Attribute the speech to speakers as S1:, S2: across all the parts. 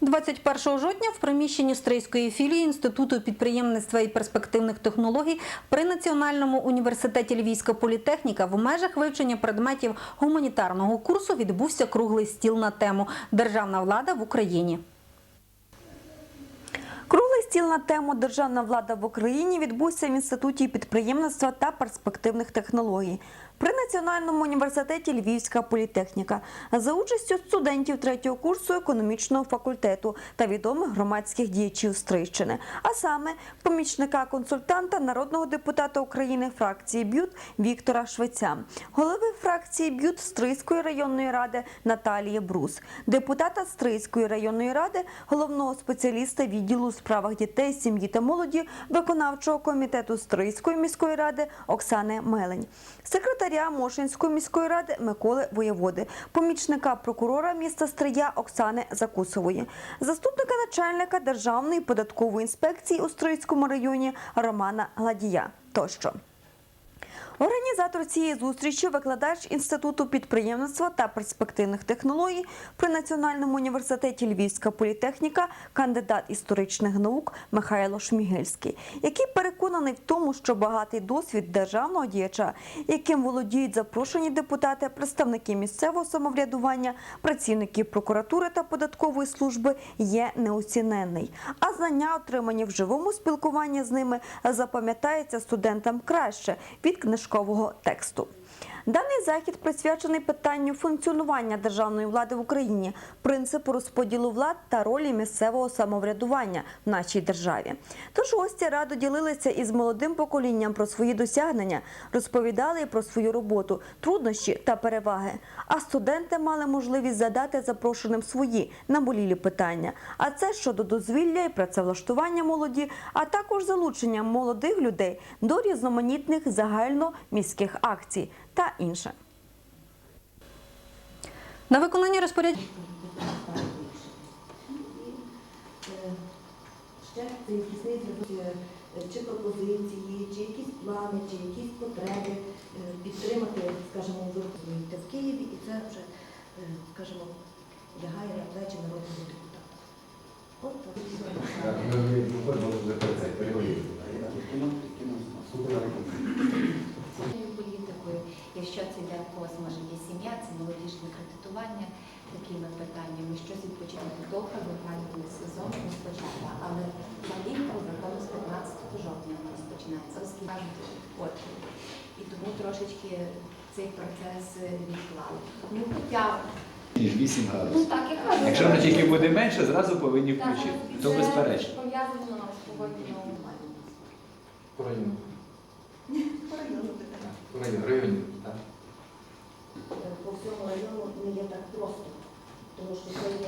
S1: 21 жовтня в приміщенні Стрийської філії Інституту підприємництва і перспективних технологій при Національному університеті Львівська політехніка в межах вивчення предметів гуманітарного курсу відбувся круглий стіл на тему Державна влада в Україні.
S2: Круглий стіл на тему Державна влада в Україні відбувся в інституті підприємництва та перспективних технологій при Національному університеті Львівська політехніка за участю студентів третього курсу економічного факультету та відомих громадських діячів Стрийщини, а саме помічника консультанта народного депутата України фракції БЮТ Віктора Швеця, голови фракції БЮТ Стрийської районної ради Наталії Брус, депутата Стрийської районної ради, головного спеціаліста відділу справах дітей, сім'ї та молоді, виконавчого комітету Стрийської міської ради Оксани Мелень, секретаря Мошинської міської ради Миколи Воєводи, помічника прокурора міста Стрия Оксани Закусової, заступника начальника Державної податкової інспекції у Стрийському районі Романа Гладія тощо. Організатор цієї зустрічі викладач Інституту підприємництва та перспективних технологій при Національному університеті Львівська політехніка, кандидат історичних наук Михайло Шмігельський, який переконаний в тому, що багатий досвід державного діяча, яким володіють запрошені депутати, представники місцевого самоврядування, працівники прокуратури та податкової служби, є неоціненний. А знання, отримані в живому спілкуванні з ними, запам'ятається студентам краще від книжкового тексту. Даний захід присвячений питанню функціонування державної влади в Україні, принципу розподілу влад та ролі місцевого самоврядування в нашій державі. Тож гості радо ділилися із молодим поколінням про свої досягнення, розповідали про свою роботу, труднощі та переваги. А студенти мали можливість задати запрошеним свої наболілі питання. А це щодо дозвілля і працевлаштування молоді, а також залучення молодих людей до різноманітних загальноміських акцій та інше.
S1: На виконання розпорядження
S3: е, чи пропозиції, чи якісь плани, чи якісь потреби е, підтримати, скажімо, виробництво в Києві, і це вже, е, скажімо, лягає на плечі народного депутата. От так.
S4: Так, ми виходимо вже про це, переговорили.
S5: Цією політикою, якщо це йде в когось, може є сім'я, це молодіжне кредитування питаннями, щось відпочинку довго випалювальний сезон розпочати, але влітку закону з 15 жовтня розпочинається, оскільки кажуть, от. І тому трошечки цей процес відклали. Ну, хоча,
S4: Ніж 8
S5: ну
S4: градусів.
S5: так, я кажу.
S4: Якщо воно тільки буде менше, зразу повинні включити.
S5: це
S4: То безперечно.
S5: пов'язано з погодною умовою.
S4: По району.
S3: По району.
S4: По району,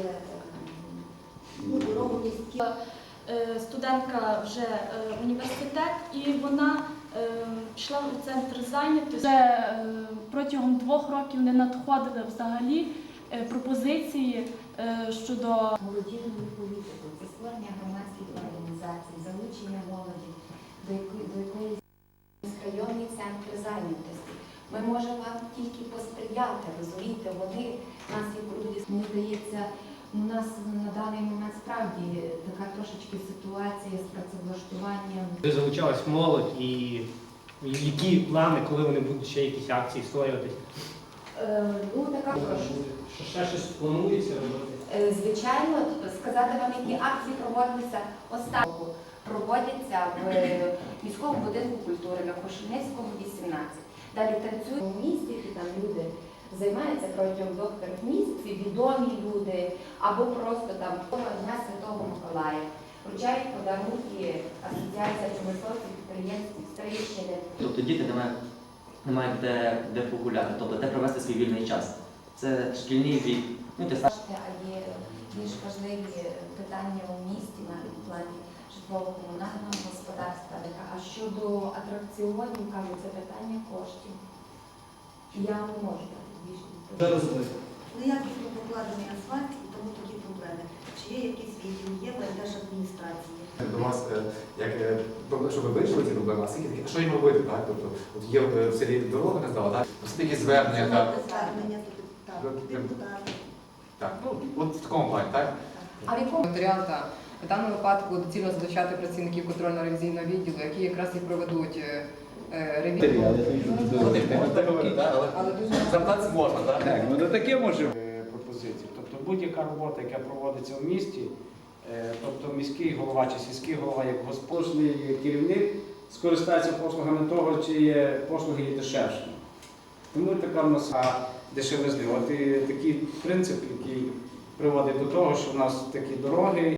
S3: є е, ну, дорогомісткі.
S6: Е, студентка вже е, університет, і вона пішла у центр зайнятості. Вже протягом двох років не надходили взагалі пропозиції щодо
S5: молодіжною політикою, це створення громадських організацій, залучення молоді до якої якоїсь районні центри зайнятості. Ми можемо вам тільки посприяти, розумієте, вони нас як люди. Мені здається, у нас на даний момент справді така трошечки ситуація з працевлаштуванням.
S7: Де залучалась молодь і які плани, коли вони будуть ще якісь акції створювати?
S5: Е, ну, така
S7: Що ще щось планується робити?
S5: Е, Звичайно, сказати вам, які акції проводилися останнього проводяться в е, міському будинку культури на Кошельницького, 18. Далі танцюють у місті, які там люди займаються протягом двох-трьох місяців, відомі люди, або просто там Дня Святого Миколая. Вручають подарунки Асоціація промисловців підприємств Стрийщини.
S8: Тобто діти не мають, не мають де, де погуляти, тобто де провести свій вільний час. Це шкільний вік. Ну, те саме.
S5: А є більш важливі питання у місті навіть в плані житлово-комунального господарства. А щодо атракціонів, кажу, це питання коштів. Я не більше відповідь.
S3: Неякісно покладений асфальт і тому такі проблеми. Чи є якісь відділ, є в держадміністрації?
S4: До вас, е, як, е, щоб ви вирішили ці проблеми, а скільки, що їм робити, так? Тобто, от є е, в селі дорога не здала, так? Ось такі звернення, так?
S3: Звернення до депутатів.
S4: Так, ну, от в такому плані, так?
S5: А в якому
S9: Матеріал та в даному випадку доцільно залучати працівників контрольно-ревізійного відділу, які якраз і проведуть е, е. Але дуже
S4: можна, так?
S10: Так, ну таке може е, пропозиції. Тобто будь-яка робота, яка проводиться в місті, е, тобто міський голова чи сільський голова, як госпожний керівник, скористається послугами того, чи є послуги є дешевшими. Тому така в нас а, дешевизни. От і такий принцип, який приводить до того, що в нас такі дороги.